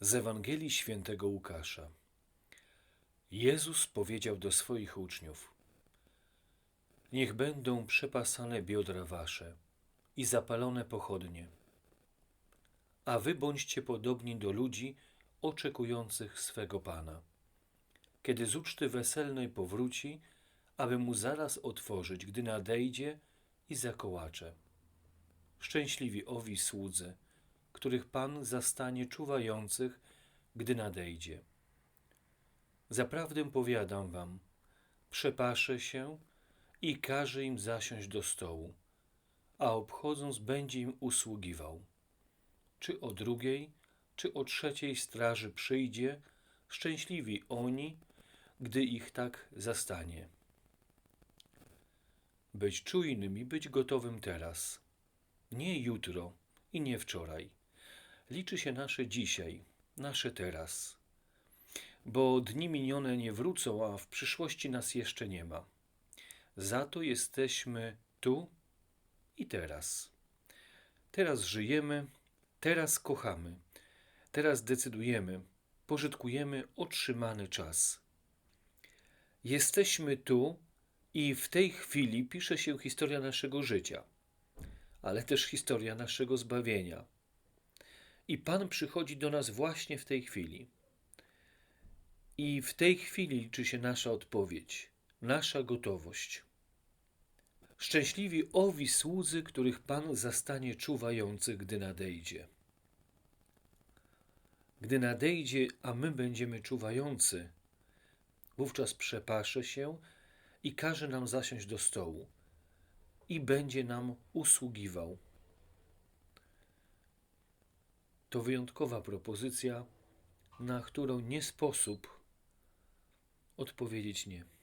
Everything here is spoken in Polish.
Z Ewangelii Świętego Łukasza. Jezus powiedział do swoich uczniów: Niech będą przepasane biodra wasze i zapalone pochodnie. A wy bądźcie podobni do ludzi oczekujących swego Pana. Kiedy z uczty weselnej powróci, aby mu zaraz otworzyć, gdy nadejdzie i zakołacze. Szczęśliwi owi słudzy, których Pan zastanie czuwających, gdy nadejdzie. Zaprawdę powiadam wam, przepaszę się i każe im zasiąść do stołu, a obchodząc będzie im usługiwał. Czy o drugiej, czy o trzeciej straży przyjdzie, szczęśliwi oni, gdy ich tak zastanie. Być czujnym i być gotowym teraz, nie jutro i nie wczoraj. Liczy się nasze dzisiaj, nasze teraz. Bo dni minione nie wrócą, a w przyszłości nas jeszcze nie ma. Za to jesteśmy tu i teraz. Teraz żyjemy, teraz kochamy, teraz decydujemy, pożytkujemy otrzymany czas. Jesteśmy tu i w tej chwili pisze się historia naszego życia, ale też historia naszego zbawienia. I Pan przychodzi do nas właśnie w tej chwili. I w tej chwili liczy się nasza odpowiedź, nasza gotowość. Szczęśliwi owi słudzy, których Pan zastanie czuwających, gdy nadejdzie. Gdy nadejdzie, a my będziemy czuwający, wówczas przepasze się i każe nam zasiąść do stołu i będzie nam usługiwał. To wyjątkowa propozycja, na którą nie sposób odpowiedzieć nie.